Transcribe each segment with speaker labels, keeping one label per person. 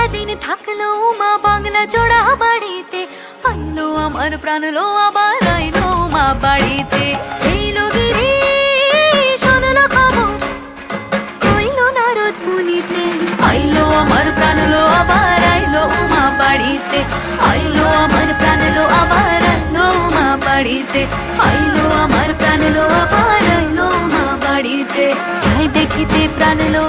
Speaker 1: সারাদিন থাকল মা বাংলা জোড়া বাড়িতে। আইলো আমার প্রাণ লো আবার আইলো মা বাড়িতে। এইলো গিরি শোনলো খবর কইলো নারদ মুনিতে। আইলো আমার প্রাণ লো আবার আইলো মা বাড়িতে। আইলো আমার প্রাণ লো আবার আইলো মা বাড়িতে। আইলো আমার প্রাণ লো আবার আইলো মা বাড়িতে। যাই দেখিতে প্রাণ লো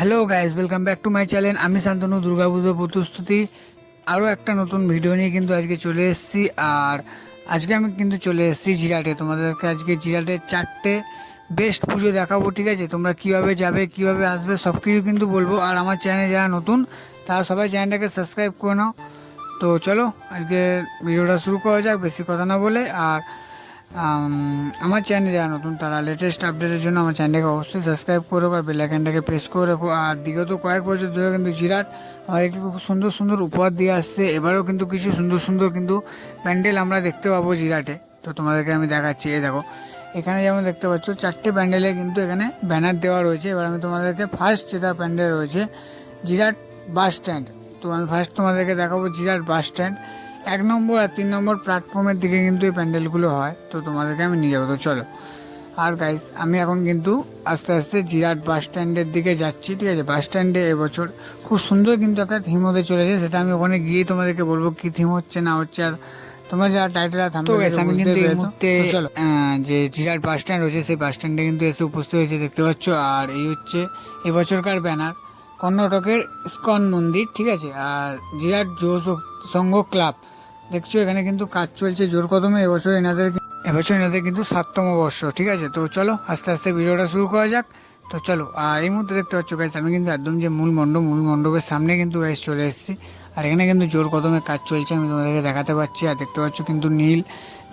Speaker 2: hello guys welcome back to my channel আমি শান্তনু দুর্গাপুজো প্রস্তুতি আরও একটা নতুন ভিডিও নিয়ে কিন্তু আজকে চলে এসেছি। আর আজকে আমি কিন্তু চলে এসেছি জিরাটে। তোমাদেরকে আজকে জিরাটের চারটে বেস্ট পুজো দেখাবো, ঠিক আছে? তোমরা কীভাবে যাবে, কীভাবে আসবে সব কিছু কিন্তু বলব। আর আমার চ্যানেলে যারা নতুন, তারা সবাই চ্যানেলটাকে সাবস্ক্রাইব করে নাও। তো চলো, আজকে ভিডিওটা শুরু করা যাক, বেশি কথা না বলে। আর আমার চ্যানেলে যারা নতুন, তারা লেটেস্ট আপডেটের জন্য আমার চ্যানেলটাকে অবশ্যই সাবস্ক্রাইব করে রাখো আর বেলাইকানটাকে প্রেস করে রাখো। আর বিগত কয়েক বছর ধরে কিন্তু জিরাট আমাদেরকে খুব সুন্দর সুন্দর উপহার দিয়ে আসছে। এবারেও কিন্তু কিছু সুন্দর সুন্দর কিন্তু প্যান্ডেল আমরা দেখতে পাবো জিরাটে। তো তোমাদেরকে আমি দেখাচ্ছি, এই দেখো। এখানে যেমন দেখতে পাচ্ছ, চারটে প্যান্ডেলে কিন্তু এখানে ব্যানার দেওয়া রয়েছে। এবার আমি তোমাদেরকে ফার্স্ট যেটা প্যান্ডেল রয়েছে, জিরাট বাস স্ট্যান্ড তো আমি ফার্স্ট তোমাদেরকে দেখাবো জিরাট বাস স্ট্যান্ড এক নম্বর আর তিন নম্বর প্ল্যাটফর্মের দিকে কিন্তু এই প্যান্ডেলগুলো হয় তো তোমাদেরকে আমি নিয়ে যাব। তো চলো। আর গাইস আমি এখন কিন্তু আস্তে আস্তে জিরাট বাস স্ট্যান্ডের দিকে যাচ্ছি ঠিক আছে? বাস স্ট্যান্ডে এবছর খুব সুন্দর কিন্তু একটা থিম হতে চলেছে সেটা আমি ওখানে গিয়ে তোমাদেরকে বলব কি থিম হচ্ছে না হচ্ছে আর তোমরা যারা টাইটেল আর
Speaker 3: আমি কিন্তু এই মুহূর্তে
Speaker 2: চলো। যে জিরাট বাস স্ট্যান্ড রয়েছে সেই বাস স্ট্যান্ডে কিন্তু এসে উপস্থিত হয়েছে দেখতে পাচ্ছ। আর এই হচ্ছে এবছরকার ব্যানার কর্ণাটকের স্কন মন্দির ঠিক আছে? আর জিরাট যুব সংঘ ক্লাব দেখছ, এখানে কিন্তু কাজ চলছে জোর কদমে, এবছর এনাদের এবছর এনাদের কিন্তু সাততম বর্ষ, ঠিক আছে? তো চলো, আস্তে আস্তে ভিডিওটা শুরু করা যাক। তো চলো আর এই মুহূর্তে দেখতে পাচ্ছ গাইস আমি কিন্তু একদম যে মূল মণ্ডপ মূল মণ্ডপের সামনে কিন্তু গাইস চলে এসেছি। আর এখানে কিন্তু জোর কদমে কাজ চলছে, আমি তোমাদেরকে দেখাতে পাচ্ছি। আর দেখতে পাচ্ছ কিন্তু নীল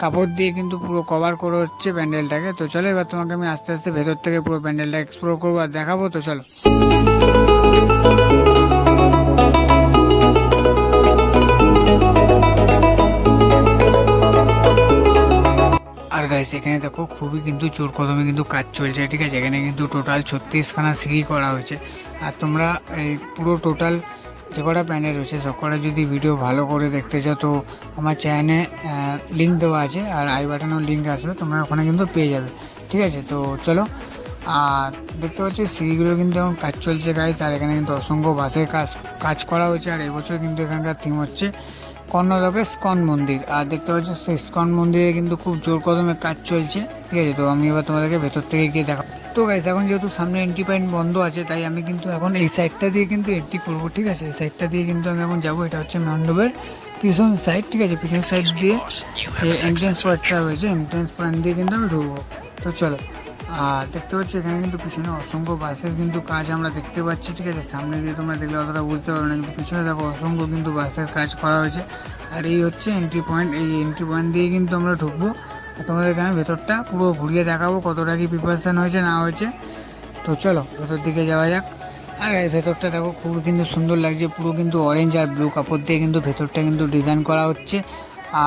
Speaker 2: কাপড় দিয়ে কিন্তু পুরো কভার করে হচ্ছে প্যান্ডেলটাকে। তো চলো, এবার তোমাকে আমি আস্তে আস্তে ভেতর থেকে পুরো প্যান্ডেলটা এক্সপ্লোর করব আর দেখাবো, তো চলো। গাইস এখানে দেখো খুবই কিন্তু চোর কদমে কিন্তু কাজ চলছে, ঠিক আছে? এখানে কিন্তু টোটাল ছত্রিশখানা সিঁড়ি করা হয়েছে। আর তোমরা এই পুরো টোটাল যে কটা প্যানেল রয়েছে, সব কটা যদি ভিডিও ভালো করে দেখতে চাও, তো আমার চ্যানেলে লিঙ্ক দেওয়া আছে, আর আই বাটনেও লিঙ্ক আসবে, তোমরা ওখানে কিন্তু পেয়ে যাবে, ঠিক আছে? তো চলো, আর দেখতে পাচ্ছি, সিঁড়িগুলো কিন্তু এখন কাজ চলছে গাইস আর এখানে কিন্তু অসংখ্য বাসের কাজ কাজ করা হয়েছে, আর এবছর কিন্তু এখানকার থিম হচ্ছে কর্ণাটকের স্কন মন্দির। আর দেখতে পাচ্ছ, সেই স্কন মন্দিরে কিন্তু খুব জোর কদমে কাজ চলছে। ঠিক আছে, তো আমি এবার তোমাদেরকে ভেতর থেকে গিয়ে দেখা তো গাইস এখন যেহেতু সামনে এন্ট্রি পয়েন্ট বন্ধ আছে, তাই আমি কিন্তু এখন এই সাইডটা দিয়ে কিন্তু এন্ট্রি করব, ঠিক আছে? এই সাইডটা দিয়ে কিন্তু আমি এখন যাব, এটা হচ্ছে মণ্ডপের পিছন সাইড ঠিক আছে? পিছন সাইড দিয়ে যে এন্ট্রেন্স পয়েন্টটা রয়েছে এন্ট্রেন্স পয়েন্ট দিয়ে কিন্তু আমি ঢুকবো। তো চলো। আর দেখতে পাচ্ছি, এখানে কিন্তু পিছনে অসংখ্য বাসের কিন্তু কাজ আমরা দেখতে পাচ্ছি, ঠিক আছে? সামনে দিয়ে তোমরা দেখলে অতটা বুঝতে পারবে না, কিন্তু পিছনে দেখো অসংখ্য কিন্তু বাসের কাজ করা হয়েছে। আর এই হচ্ছে এন্ট্রি পয়েন্ট এই এন্ট্রি পয়েন্ট দিয়ে কিন্তু আমরা ঢুকবো। তোমাদেরকে আমি ভেতরটা পুরো ঘুরিয়ে দেখাবো কতটা কি প্রিপারেশান হয়েছে, না হয়েছে। তো চলো, ভেতর দিকে যাওয়া যাক। আর এই ভেতরটা দেখো খুবই কিন্তু সুন্দর লাগছে, পুরো কিন্তু অরেঞ্জ আর ব্লু কাপড় দিয়ে কিন্তু ভেতরটা কিন্তু ডিজাইন করা হচ্ছে।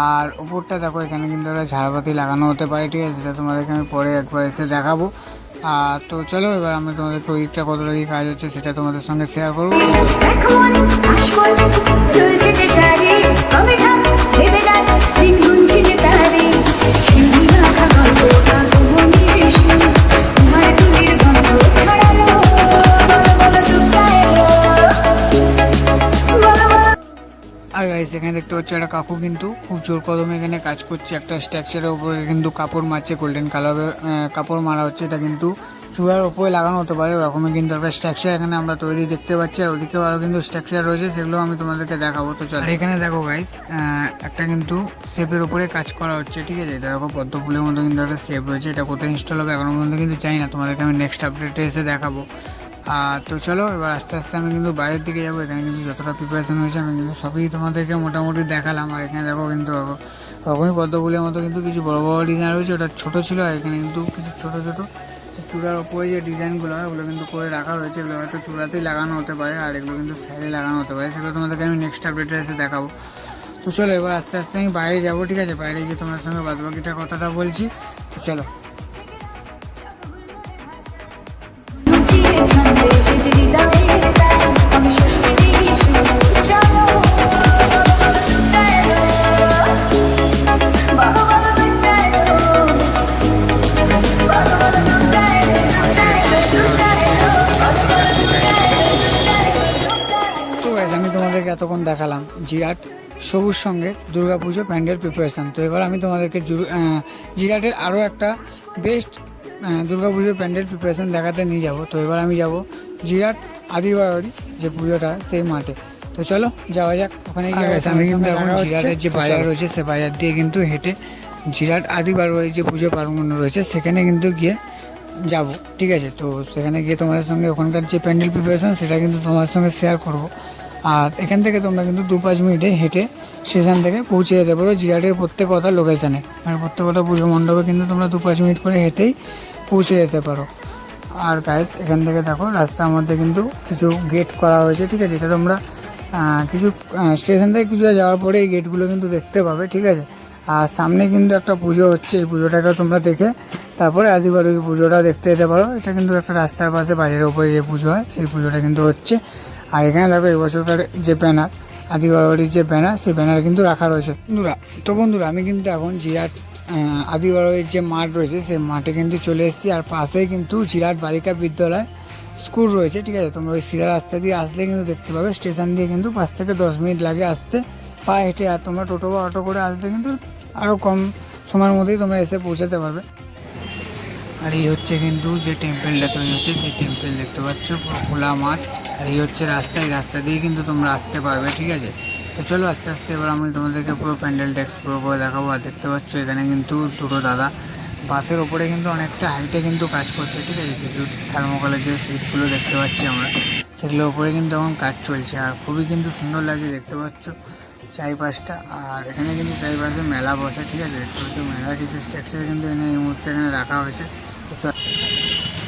Speaker 2: আর উপরটা দেখো এখানে কিন্তু একটা ঝাড়বাতি লাগানো হতে পারে ঠিক আছে সেটা তোমাদেরকে আমি পরে একবার এসে দেখাবো আর তো চলো এবার আমি তোমাদের ওই কতটা কি কাজ হচ্ছে সেটা তোমাদের সঙ্গে শেয়ার করব পাচ্ছ একটা কাকু কিন্তু খুব জোর কদমে এখানে কাজ করছে। একটা স্ট্রাকচারের উপরে কিন্তু কাপড় মারছে গোল্ডেন কালারের কাপড় মারা হচ্ছে। এটা কিন্তু চূড়ার উপরে লাগানো হতে পারে, ওরকমই কিন্তু একটা স্ট্রাকচার এখানে আমরা তৈরি দেখতে পাচ্ছি। আর ওদিকেও আরও কিন্তু স্ট্রাকচার রয়েছে, সেগুলো আমি তোমাদেরকে দেখাবো। তো চলো। এখানে দেখো গাইস একটা কিন্তু শেপের উপরে কাজ করা হচ্ছে, ঠিক আছে? দেখো পদ্ম ফুলের মতো কিন্তু একটা শেপ রয়েছে। এটা কোথায় ইনস্টল হবে এখনও পর্যন্ত কিন্তু চাই না, তোমাদেরকে আমি নেক্সট আপডেটে এসে দেখাবো। আর তো চলো, এবার আস্তে আস্তে আমি কিন্তু বাইরের দিকে যাব। এখানে কিন্তু যতটা প্রিপারেশন হয়েছে, আমি কিন্তু সবই তোমাদেরকে মোটামুটি দেখালাম। আর এখানে দেখো কিন্তু ওরকমই পদ্মগুলির মতো কিন্তু কিছু বড় বড় ডিজাইন রয়েছে। ওটা ছোট ছিল আর এখানে কিন্তু কিছু ছোট ছোটো চূড়ার ওপরে যে ডিজাইনগুলো হয়, ওগুলো কিন্তু করে রাখা রয়েছে। এগুলো হয়তো চূড়াতেই লাগানো হতে পারে আর এগুলো কিন্তু সাইডে লাগানো হতে পারে। সেগুলো তোমাদেরকে আমি নেক্সট আপডেটে এসে দেখাবো। তো চলো, এবার আস্তে আস্তে আমি বাইরে যাব, ঠিক আছে? বাইরে গিয়ে তোমার সঙ্গে বাদবাকিটা কথাটা বলছি। তো চলো। জিরাট সবুজ সঙ্গে দুর্গাপুজো প্যান্ডেল প্রিপারেশান তো এবার আমি তোমাদেরকে জুরু- জিরাটের আরও একটা বেস্ট দুর্গাপুজোর প্যান্ডেল প্রিপারেশন দেখাতে নিয়ে যাব। তো এবার আমি যাব জিরাট আদিবাড়ি যে পুজোটা সেই মাঠে। তো চলো যাওয়া যাক ওখানে গিয়ে আমি কিন্তু এখন জিরাটের যে বাজার রয়েছে সে বাজার দিয়ে কিন্তু হেঁটে জিরাট আদিবাড়ির যে পুজো পার্বণ রয়েছে সেখানে কিন্তু গিয়ে যাব। ঠিক আছে? তো সেখানে গিয়ে তোমাদের সঙ্গে ওখানকার যে প্যান্ডেল প্রিপারেশন সেটা কিন্তু তোমাদের সঙ্গে শেয়ার করব। আর এখান থেকে তোমরা কিন্তু দু পাঁচ মিনিটে হেঁটে স্টেশন থেকে পৌঁছে যেতে পারো জিরাটের প্রত্যেকটা লোকেশানে মানে প্রত্যেকটা পুজো মণ্ডপে কিন্তু তোমরা দু পাঁচ মিনিট করে হেঁটেই পৌঁছে যেতে পারো। আর গাইস এখান থেকে দেখো রাস্তার মধ্যে কিন্তু কিছু গেট করা হয়েছে, ঠিক আছে? এটা তোমরা কিছু স্টেশন থেকে কিছু যাওয়ার পরে এই গেটগুলো কিন্তু দেখতে পাবে, ঠিক আছে? আর সামনে কিন্তু একটা পুজো হচ্ছে, এই পুজোটাকে তোমরা দেখে তারপরে আদিবাড়ি পুজোটা দেখতে যেতে পারো। এটা কিন্তু একটা রাস্তার পাশে বাজারের উপরে যে পুজো হয়, সেই পুজোটা কিন্তু হচ্ছে। আর এখানে দেখো এই বছরকার যে ব্যানার আদিবাড়ির যে ব্যানার সেই ব্যানার কিন্তু রাখা রয়েছে। বন্ধুরা তো বন্ধুরা আমি কিন্তু এখন জিরাট আহ, আদিবাড়ির যে মাঠ রয়েছে সেই মাঠে কিন্তু চলে এসেছি। আর পাশেই কিন্তু জিরাট বালিকা বিদ্যালয় স্কুল রয়েছে ঠিক আছে? তোমরা ওই সিধা রাস্তা দিয়ে আসলে কিন্তু দেখতে পাবে। স্টেশন দিয়ে কিন্তু পাঁচ থেকে দশ মিনিট লাগে আসতে পায়ে হেঁটে আর তোমরা টোটো বা অটো করে আসলে কিন্তু আরও কম সময়ের মধ্যেই তোমরা এসে পৌঁছাতে পারবে। আর এই হচ্ছে কিন্তু যে টেম্পেলটা তৈরি হচ্ছে, সেই টেম্পেল দেখতে পাচ্ছ, পুরো খোলা মাঠ। আর এই হচ্ছে রাস্তা, এই রাস্তা দিয়ে কিন্তু তোমরা আসতে পারবে, ঠিক আছে? তো চলো আস্তে আস্তে এবার আমি তোমাদেরকে পুরো প্যান্ডেলটা এক্সপ্লোর করে দেখাবো। আর দেখতে পাচ্ছ, এখানে কিন্তু দুটো দাদা। বাসের ওপরে কিন্তু অনেকটা হাইটে কিন্তু কাজ করছে, ঠিক আছে? কিছু থার্মোকলের যে সিটগুলো দেখতে পাচ্ছি আমরা, সেগুলোর ওপরে কিন্তু এখন কাজ চলছে। আর খুবই কিন্তু সুন্দর লাগছে, দেখতে পাচ্ছ? চারিপাশটা, আর এখানে কিন্তু চারিপাশে মেলা বসে, ঠিক আছে? দেখতে মেলা কিছু স্ট্রাকচার কিন্তু এখানে এই মুহূর্তে এখানে রাখা হয়েছে।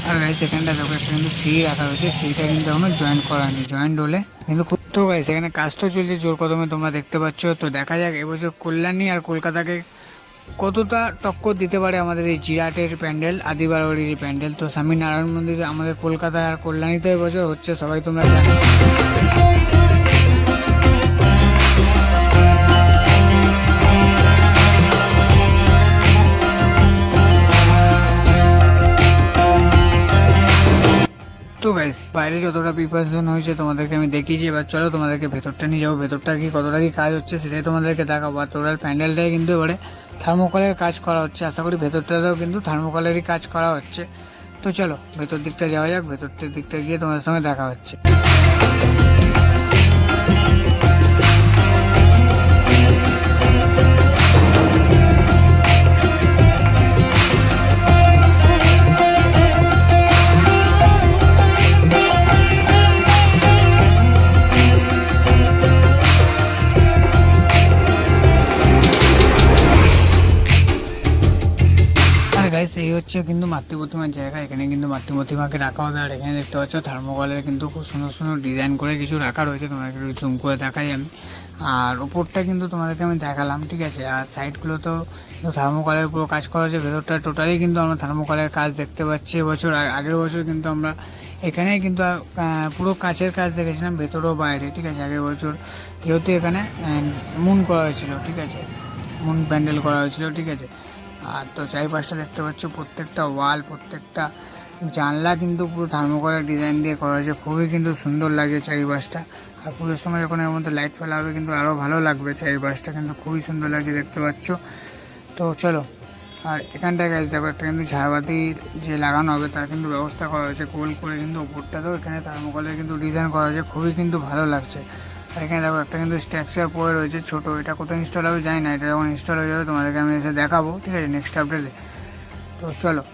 Speaker 2: আর গাইস এখানটা দেখো, একটা কিন্তু সি রাখা হয়েছে। সিটা কিন্তু এখনও জয়েন্ট করা হয়নি। জয়েন্ট হলে কিন্তু তো গাইস এখানে কাজ তো চলছে জোর কদমে, তোমরা দেখতে পাচ্ছ। তো দেখা যাক, এবছর কল্যাণী আর কলকাতাকে কতটা টক্কর দিতে পারে আমাদের এই জিরাটের প্যান্ডেল আদিবাড়ির প্যান্ডেল। তো স্বামী নারায়ণ মন্দির আমাদের কলকাতায় আর কল্যাণীতে এবছর হচ্ছে, সবাই তোমরা জানো। গাইস বাইরে যতটা প্রিপারেশন হয়েছে তোমাদেরকে আমি দেখিয়েছি, এবার চলো তোমাদেরকে ভেতরটা নিয়ে যাব। ভেতরটা কি, কতটা কি কাজ হচ্ছে সেটাই তোমাদেরকে দেখাবো। আর টোটাল প্যান্ডেলটাই কিন্তু এবারে থার্মোকলের কাজ করা হচ্ছে। আশা করি ভেতরটাতেও কিন্তু থার্মোকলেরই কাজ করা হচ্ছে। তো চলো, ভেতর দিকটা যাওয়া যাক, ভেতরটার দিকটা গিয়ে তোমাদের সঙ্গে দেখা হচ্ছে। গাইস এই হচ্ছে কিন্তু মাতৃ প্রতিমার জায়গা। এখানে কিন্তু মাতৃ প্রতিমাকে রাখা হবে। আর এখানে দেখতে পাচ্ছ থার্মোকলের কিন্তু খুব সুন্দর সুন্দর ডিজাইন করে কিছু রাখা রয়েছে। তোমাদেরকে জুম করে দেখাই আমি। আর ওপরটা কিন্তু তোমাদেরকে আমি দেখালাম, ঠিক আছে? আর সাইডগুলো তো থার্মোকলের পুরো কাজ করা হয়েছে। ভেতরটা টোটালি কিন্তু আমরা থার্মোকলের কাজ দেখতে পাচ্ছি এবছর। আগের বছর কিন্তু আমরা এখানেই কিন্তু পুরো কাছের কাজ দেখেছিলাম ভেতরেও বাইরে, ঠিক আছে? আগের বছর যেহেতু এখানে মুন করা হয়েছিল, ঠিক আছে? মুন প্যান্ডেল করা হয়েছিল, ঠিক আছে? আর তো চারিপাশটা দেখতে পাচ্ছ, প্রত্যেকটা ওয়াল প্রত্যেকটা জানলা কিন্তু পুরো থার্মোকলের ডিজাইন দিয়ে করা হয়েছে। খুবই কিন্তু সুন্দর লাগছে চারিপাশটা। আর পুজোর সময় যখন এর মধ্যে লাইট ফেলা হবে কিন্তু আরও ভালো লাগবে চারিপাশটা কিন্তু খুবই সুন্দর লাগছে দেখতে পাচ্ছ। তো চলো, আর এখানটায় গাছ দেখো, একটা কিন্তু ঝাড়বাতির যে লাগানো হবে তার কিন্তু ব্যবস্থা করা হয়েছে। গোল করে কিন্তু ওপরটাতেও এখানে থার্মোকলের কিন্তু ডিজাইন করা হয়েছে। খুবই কিন্তু ভালো লাগছে। আর এখানে দেখো একটা কিন্তু স্ট্রাকচার পড়ে রয়েছে ছোট। এটা কোথায় ইনস্টল হবে জানি না। এটা যখন ইনস্টল হয়ে যাবে তোমাদেরকে আমি এসে দেখাবো। ঠিক আছে? নেক্সট আপডেটে তো চলো।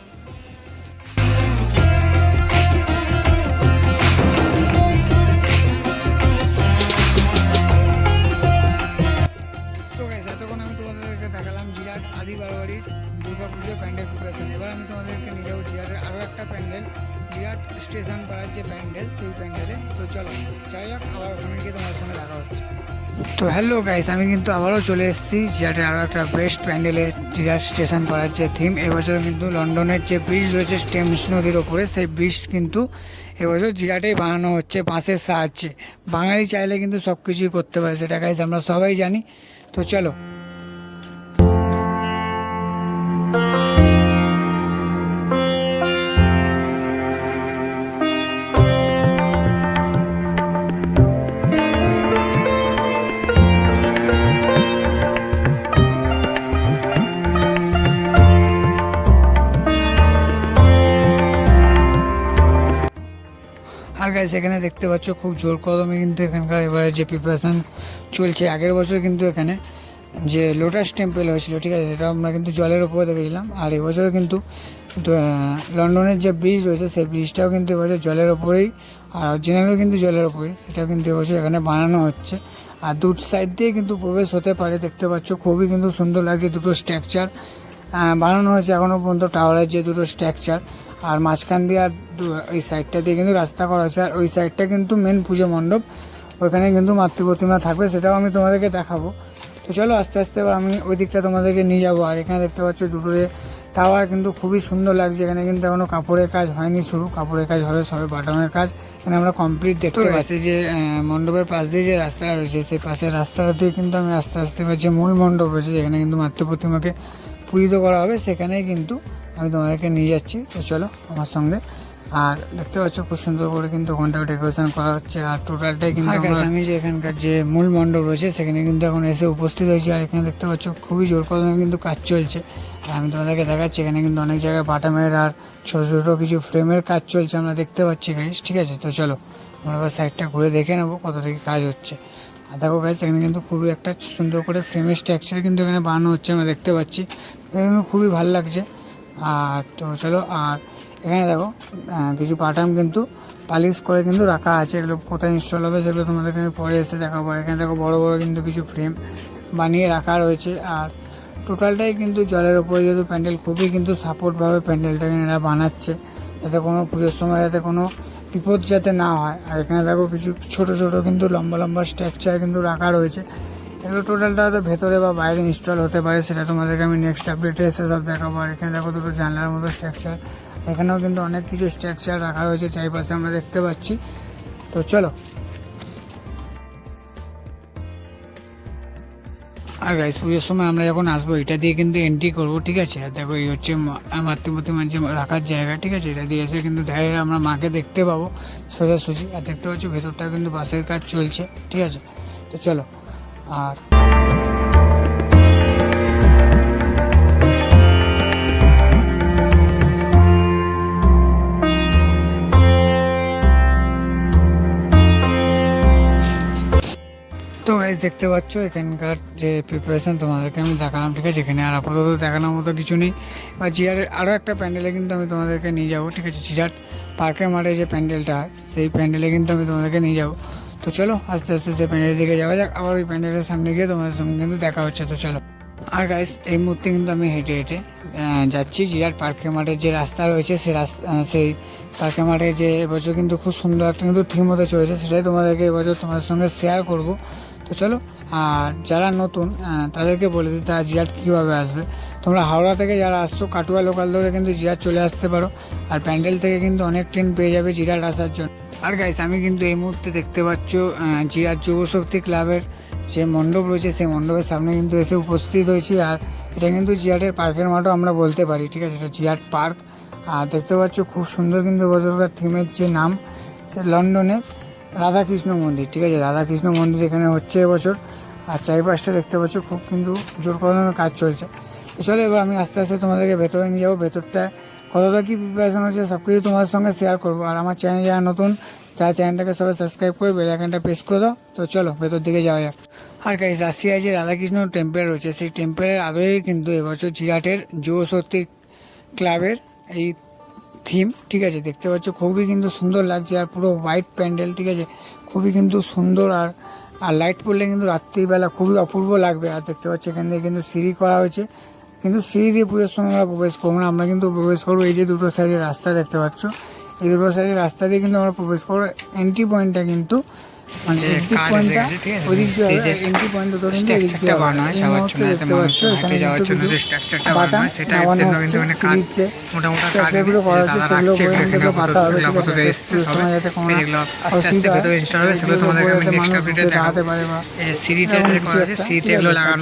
Speaker 2: আদি বারোয়ারির দুর্গা পুজোর প্যান্ডেল প্রিপারেশন এবার আমি তোমাদেরকে নিয়ে যাব জিরাটের আরও একটা প্যান্ডেল। জিরাট স্টেশন পাড়ার যে প্যান্ডেল, সেই প্যান্ডেলে তো চলো। যাই হোক, আবার ওখানে গিয়ে তোমাদের সঙ্গে দেখা হচ্ছে। তো হ্যালো গাইস আমি কিন্তু আবারও চলে এসেছি জিরাটের আরও একটা বেস্ট প্যান্ডেলে জিরাট স্টেশন করার যে থিম এবছর কিন্তু লন্ডনের যে ব্রিজ রয়েছে টেমস নদীর ওপরে, সেই ব্রিজ কিন্তু এবছর জিরাটেই বানানো হচ্ছে, বাঁশের সাহায্যে। বাঙালি চাইলে কিন্তু সব কিছুই করতে পারে, সেটা গাইস আমরা সবাই জানি। তো চলো। গাইস এখানে দেখতে পাচ্ছ খুব জোর কদমে কিন্তু এখানকার এবারে যে প্রিপারেশন চলছে। আগের বছর কিন্তু এখানে যে লোটাস টেম্পেল হয়েছিল, ঠিক আছে, সেটা আমরা কিন্তু জলের উপরে দেখেছিলাম। আর এবছরও কিন্তু লন্ডনের যে ব্রিজ রয়েছে, সেই ব্রিজটাও কিন্তু এবছর জলের ওপরেই আর অরিজিনালও কিন্তু জলের ওপরেই সেটাও কিন্তু এবছর এখানে বানানো হচ্ছে। আর দু সাইড দিয়ে কিন্তু প্রবেশ হতে পারে, দেখতে পাচ্ছ, খুবই কিন্তু সুন্দর লাগছে দুটো স্ট্রাকচার বানানো হয়েছে এখনও পর্যন্ত টাওয়ারের যে দুটো স্ট্রাকচার আর মাঝখান দিয়ে আর ওই সাইডটা দিয়ে কিন্তু রাস্তা করা হয়েছে। আর ওই সাইডটা কিন্তু মেন পুজো মণ্ডপ। ওইখানে কিন্তু মাতৃ প্রতিমা থাকবে সেটাও আমি তোমাদেরকে দেখাবো। তো চলো আস্তে আস্তে এবার আমি ওই দিকটা তোমাদেরকে নিয়ে যাব। আর এখানে দেখতে পাচ্ছ দুটো টাওয়ার কিন্তু খুবই সুন্দর লাগছে। এখানে কিন্তু এখনও কাপড়ের কাজ হয়নি শুরু। কাপড়ের কাজ হবে সবে বাটনের কাজ। এখানে আমরা কমপ্লিট দেখতে পাচ্ছি যে মণ্ডপের পাশ দিয়ে যে রাস্তাটা রয়েছে সেই পাশের রাস্তাটা দিয়ে কিন্তু আমি আস্তে আস্তে এবার যে মূল মণ্ডপ রয়েছে যেখানে কিন্তু মাতৃ প্রতিমাকে পূজিত করা হবে সেখানেই কিন্তু আমি তোমাদেরকে নিয়ে যাচ্ছি। তো চলো আমার সঙ্গে। আর দেখতে পাচ্ছ খুব সুন্দর করে কিন্তু ওখানটাও ডেকোরেশন করা হচ্ছে। আর টোটালটাই কিন্তু আমি যে এখানকার যে মূল মণ্ডপ রয়েছে সেখানে কিন্তু এখন এসে উপস্থিত হয়েছি। আর এখানে দেখতে পাচ্ছ খুবই জোর কদমে কিন্তু কাজ চলছে। আর আমি তোমাদেরকে দেখাচ্ছি এখানে কিন্তু অনেক জায়গায় বাটামের আর ছোটো ছোটো কিছু ফ্রেমের কাজ চলছে আমরা দেখতে পাচ্ছি গাইস ঠিক আছে তো চলো আমরা সাইডটা ঘুরে দেখে নেব কত থেকে কাজ হচ্ছে। আর দেখো গাইস এখানে কিন্তু খুবই একটা সুন্দর করে ফ্রেমের স্ট্রাকচার কিন্তু এখানে বানানো হচ্ছে, আমরা দেখতে পাচ্ছি। এখানে খুবই ভালো লাগছে। আর তো চলো, আর এখানে দেখো কিছু পাটাম কিন্তু পালিশ করে কিন্তু রাখা আছে। এগুলো কোথায় ইনস্টল হবে সেগুলো তোমাদের এখানে পরে এসে দেখাবো। এখানে দেখো, বড় বড় কিন্তু কিছু ফ্রেম বানিয়ে রাখা রয়েছে। আর টোটালটাই কিন্তু জলের ওপরে যেহেতু প্যান্ডেল, খুবই কিন্তু সাপোর্টভাবে প্যান্ডেলটাকে এরা বানাচ্ছে। যাতে কোনো পুজোর সময় যাতে কোনো বিপদ যাতে না হয়। আর এখানে দেখো কিছু ছোট ছোট কিন্তু লম্বা লম্বা স্ট্রাকচার কিন্তু রাখা রয়েছে। এগুলো টোটালটা হয়তো ভেতরে বা বাইরে ইনস্টল হতে পারে, সেটা তোমাদেরকে আমি নেক্সট আপডেটে এসে সব দেখাবো। আর এখানে দেখো দুটো জানলার মতো স্ট্রাকচার এখানেও কিন্তু অনেক কিছু স্ট্রাকচার রাখা রয়েছে, চারিপাশে আমরা দেখতে পাচ্ছি। তো চলো আর রাইস পুজোর সময় আমরা যখন আসব, এটা দিয়ে কিন্তু এন্ট্রি করব, ঠিক আছে? আর দেখো এই হচ্ছে মা- মানে রাখার জায়গা, ঠিক আছে? এটা দিয়ে এসে কিন্তু ধারে আমরা মাকে দেখতে পাবো, সোজাসুজি। আর দেখতে পাচ্ছি, ভেতরটা কিন্তু বাসের কাজ চলছে, ঠিক আছে? তো চলো, আর তো গাইজ দেখতে পাচ্ছ এখানকার যে প্রিপারেশন তোমাদেরকে আমি দেখালাম, ঠিক আছে? এখানে আর আপাতত দেখানোর মতো কিছু নেই। বা জিয়ারের আরও একটা প্যান্ডেলে কিন্তু আমি তোমাদেরকে নিয়ে যাব, ঠিক আছে? জিরাট পার্কের মাঠে যে প্যান্ডেলটা সেই প্যান্ডেলে কিন্তু আমি তোমাদেরকে নিয়ে যাব। তো চলো, আস্তে আস্তে সেই প্যান্ডেলের দিকে যাওয়া যাক। আবার ওই প্যান্ডেলের সামনে গিয়ে তোমাদের সঙ্গে কিন্তু দেখা হচ্ছে। তো চলো। আর গাইস এই মুহূর্তে কিন্তু আমি হেঁটে হেঁটে যাচ্ছি জিরাট পার্কের মাঠের যে রাস্তা রয়েছে সেই রাস্তা সেই পার্কের মাঠে যে এবছর কিন্তু খুব সুন্দর একটা কিন্তু থিম হতে চলেছে। সেটাই তোমাদেরকে এবছর তোমাদের সঙ্গে শেয়ার করব। তো চলো, আর যারা নতুন তাদেরকে বলে দিই, তারা জিরাট কীভাবে আসবে। তোমরা হাওড়া থেকে যারা আসছো, কাটুয়া লোকাল ধরে কিন্তু জিরাট চলে আসতে পারো। আর প্যান্ডেল থেকে কিন্তু অনেক ট্রেন পেয়ে যাবে জিরাট আসার জন্য। আর গাইস আমি কিন্তু এই মুহূর্তে দেখতে পাচ্ছ জিরাট যুবশক্তি ক্লাবের যে মণ্ডপ রয়েছে, সেই মণ্ডপের সামনে কিন্তু এসে উপস্থিত হয়েছি। আর এটা কিন্তু জিয়াটের পার্কের মাঠও আমরা বলতে পারি, ঠিক আছে? এটা জিয়াট পার্ক। আর দেখতে পাচ্ছ, খুব সুন্দর কিন্তু বছরকার থিমের যে নাম, সে লন্ডনের রাধাকৃষ্ণ মন্দির, ঠিক আছে? রাধাকৃষ্ণ মন্দির এখানে হচ্ছে এবছর। আর চারিপাশটা দেখতে পাচ্ছ, খুব কিন্তু জোর কদমে কাজ চলছে। চলো এবার আমি আস্তে আস্তে তোমাদেরকে ভেতরে নিয়ে যাব। ভেতরটা কতটা কী প্রিপারেশন হচ্ছে সব কিছু তোমাদের সঙ্গে শেয়ার করব। আর আমার চ্যানেল যারা নতুন, তারা চ্যানেলটাকে সবাই সাবস্ক্রাইব করে বেল আইকনটা প্রেস করে দাও। তো চলো, ভেতর দিকে যাওয়া যাক। আর গাইস রাশিয়ায় যে রাধাকৃষ্ণ টেম্পল রয়েছে। সেই টেম্পলের আদরেই কিন্তু এবছর জিরাটের যুব শক্তি ক্লাবের এই থিম ঠিক আছে? দেখতে পাচ্ছ, খুবই কিন্তু সুন্দর লাগছে আর পুরো হোয়াইট প্যান্ডেল ঠিক আছে? খুবই কিন্তু সুন্দর আর আর লাইট পড়লে কিন্তু রাত্রিবেলা খুবই অপূর্ব লাগবে। আর দেখতে পাচ্ছ, এখান থেকে কিন্তু সিঁড়ি করা হয়েছে। কিন্তু সিঁড়ি দিয়ে পুজোর সময় আমরা প্রবেশ করব না, আমরা কিন্তু প্রবেশ করব এই যে দুটো সাইডের রাস্তা, দেখতে পাচ্ছ? এই দুটো সাইডের রাস্তা দিয়ে কিন্তু আমরা প্রবেশ করব। এন্ট্রি পয়েন্টটা কিন্তু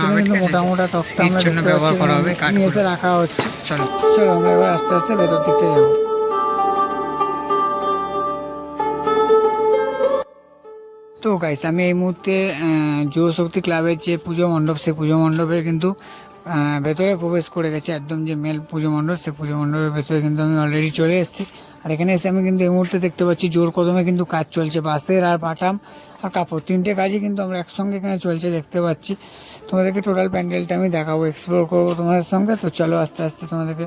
Speaker 4: বানানো হয়
Speaker 2: তক্তা আমরা রাখা হচ্ছে।
Speaker 4: চলো।
Speaker 2: চলো আমরা এবার আস্তে আস্তে ভেতর দিকতে যাব। তো গাইস আমি এই মুহূর্তে আহ, যুব শক্তি ক্লাবের যে পুজো মণ্ডপ সেই পুজো মণ্ডপের কিন্তু ভেতরে প্রবেশ করে গেছে। একদম যে মেল পুজো মণ্ডপ সেই পুজো মণ্ডপের ভেতরে কিন্তু আমি অলরেডি চলে এসেছি। আর এখানে এসে আমি কিন্তু এই মুহূর্তে দেখতে পাচ্ছি জোর কদমে কিন্তু কাজ চলছে। বাঁশের আর বাটাম আর কাপড় তিনটে কাজই কিন্তু আমরা একসঙ্গে এখানে চলছে দেখতে পাচ্ছি। তোমাদেরকে টোটাল প্যান্ডেলটা আমি দেখাবো এক্সপ্লোর করব তোমাদের সঙ্গে। তো চলো আস্তে আস্তে তোমাদেরকে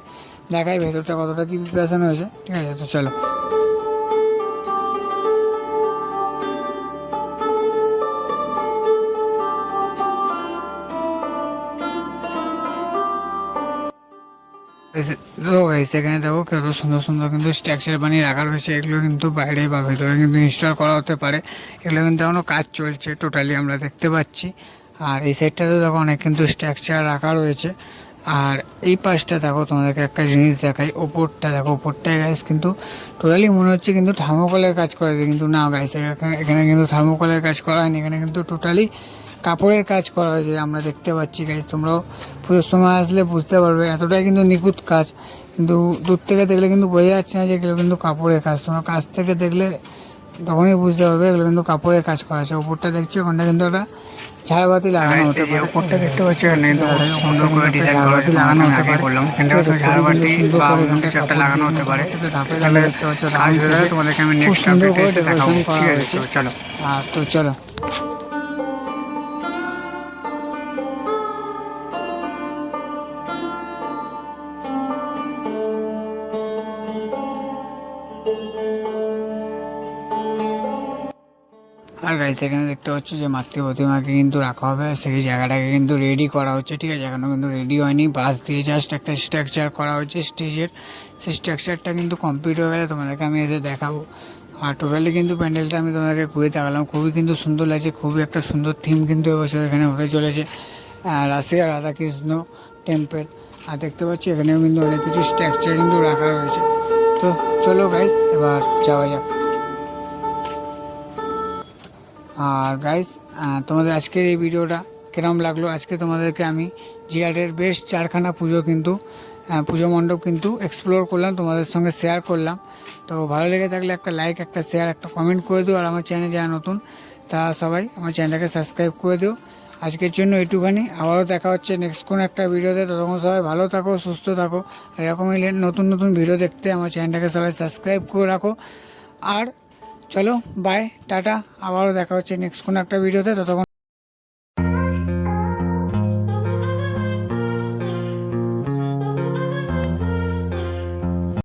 Speaker 2: দেখাই ভেতরটা কতটা কী প্রিপারেশন হয়েছে। ঠিক আছে তো চলো। তো গাইস এখানে দেখো কত সুন্দর সুন্দর কিন্তু স্ট্রাকচার বানিয়ে রাখা রয়েছে, এগুলো কিন্তু বাইরে বা ভেতরে কিন্তু ইনস্টল করা হতে পারে। এগুলো কিন্তু এখনও কাজ চলছে টোটালি আমরা দেখতে পাচ্ছি। আর এই সাইডটাতে দেখো অনেক কিন্তু স্ট্রাকচার রাখা রয়েছে। আর এই পাশটা দেখো, তোমাদেরকে একটা জিনিস দেখাই। ওপরটা দেখো, ওপরটায় গাইস কিন্তু টোটালি মনে হচ্ছে কিন্তু থার্মোকলের কাজ করে কিন্তু না গাইস এখানে কিন্তু থার্মোকলের কাজ করা হয়নি। এখানে কিন্তু টোটালি কাপড়ের কাজ করা হয়েছে আমরা দেখতে পাচ্ছি গাইস তোমরাও পুজোর সময় আসলে বুঝতে পারবে এতটাই কিন্তু নিখুঁত কাজ। কিন্তু দূর থেকে দেখলে কিন্তু বোঝা যাচ্ছে না যে এগুলো কিন্তু কাপড়ের কাজ। তোমরা কাছ থেকে দেখলে তখনই বুঝতে পারবে এগুলো কিন্তু কাপড়ের কাজ করা আছে। ওপরটা দেখছি ওখানটা কিন্তু একটা ঝাড়বাতি লাগানো হতে পারে।
Speaker 4: ওপরটা দেখতে পাচ্ছি সুন্দর করে ডিজাইন
Speaker 2: ঝাড়বাতি লাগানো হতে পারে।
Speaker 4: বললাম। ঝাড়বাতি বা লাগানো হতে পারে। তাহলে
Speaker 2: দেখতে পাচ্ছ,
Speaker 4: তোমাদেরকে আমি নেক্সট আপডেটে দেখাবো। চলো
Speaker 2: আর তো চলো। গাইস এখানে দেখতে পাচ্ছ যে মাতৃ প্রতিমাকে কিন্তু রাখা হবে। সেই জায়গাটাকে কিন্তু রেডি করা হচ্ছে, ঠিক আছে? এখনও কিন্তু রেডি হয়নি। বাস দিয়ে জাস্ট একটা স্ট্রাকচার করা হচ্ছে স্টেজের। সেই স্ট্রাকচারটা কিন্তু কমপ্লিট হয়ে গেলে তোমাদেরকে আমি এসে দেখাবো। আর টোটালি কিন্তু প্যান্ডেলটা আমি তোমাদেরকে ঘুরে দেখালাম। খুবই কিন্তু সুন্দর লাগছে, খুবই একটা সুন্দর থিম কিন্তু এবছর এখানে হতে চলেছে। রাশিয়া, রাধাকৃষ্ণ টেম্পল আর দেখতে পাচ্ছি এখানেও কিন্তু অনেক কিছু স্ট্রাকচার কিন্তু রাখা রয়েছে। তো চলো গাইস এবার যাওয়া যাক। আর গাইস তোমাদের আজকের এই ভিডিওটা কিরম লাগল? আজকে তোমাদেরকে আমি জিয়াটের বেশ চারখানা পুজো কিন্তু পুজো মণ্ডপ কিন্তু এক্সপ্লোর করলাম, তোমাদের সঙ্গে শেয়ার করলাম। তো ভালো লেগে থাকলে একটা লাইক একটা শেয়ার একটা কমেন্ট করে দিও, আর আমার চ্যানেল যারা নতুন তা সবাই আমার চ্যানেলটাকে সাবস্ক্রাইব করে দিও। আজকের জন্য একটুখানি আবারও দেখা হচ্ছে নেক্সট কোনো একটা ভিডিওতে। ততক্ষণ সবাই ভালো থাকো, সুস্থ থাকো এরকমই নতুন নতুন ভিডিও দেখতে আমার চ্যানেলটাকে সবাই সাবস্ক্রাইব করে রাখো। আর চলো বাই টাটা আবারও দেখা হচ্ছে নেক্সট কোনো একটা ভিডিওতে ততক্ষণ